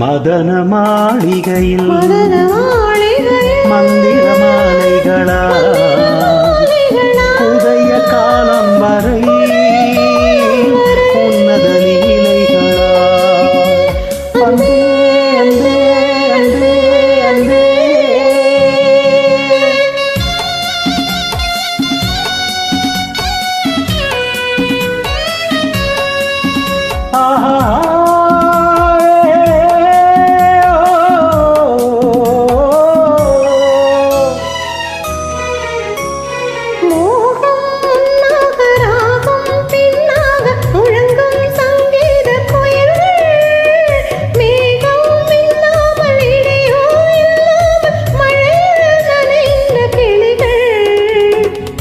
மதன மாளிகையில் மந்திர மாலைகளா?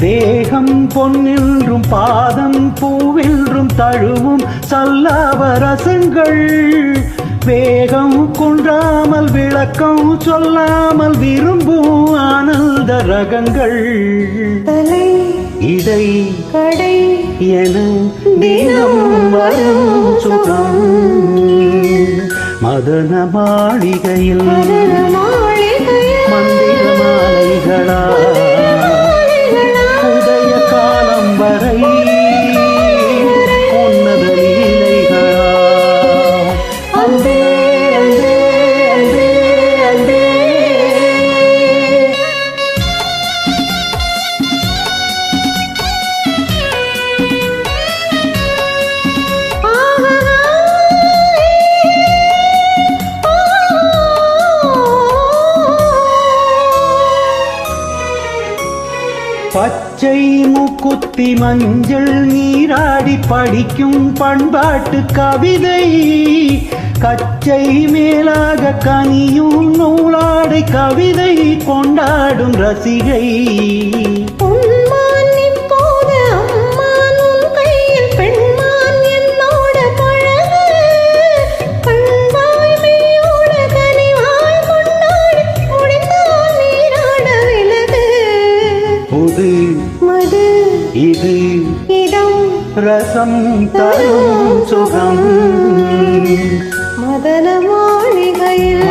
தேகம் பொன்னென்றும் பாதம் பூவென்றும் தழுவும் சல்லாவரசங்கள். வேகம் குன்றாமல் விளக்கம் சொல்லாமல் விரும்பும் ஆனந்த ரகங்கள். தலை இடை கடை என தினம் வரும் சுகம். மதன மாளிகையில் மந்திர மாலைகளா day. பச்சை முக்குத்தி மஞ்சள் நீராடி படிக்கும் பண்பாட்டு கவிதை. கச்சை மேலாக கனியும் நூலாடை கவிதை கொண்டாடும் ரசிகை. மது இது இதம் ரசம் தரும் சுகம். மதன மாளிகையில்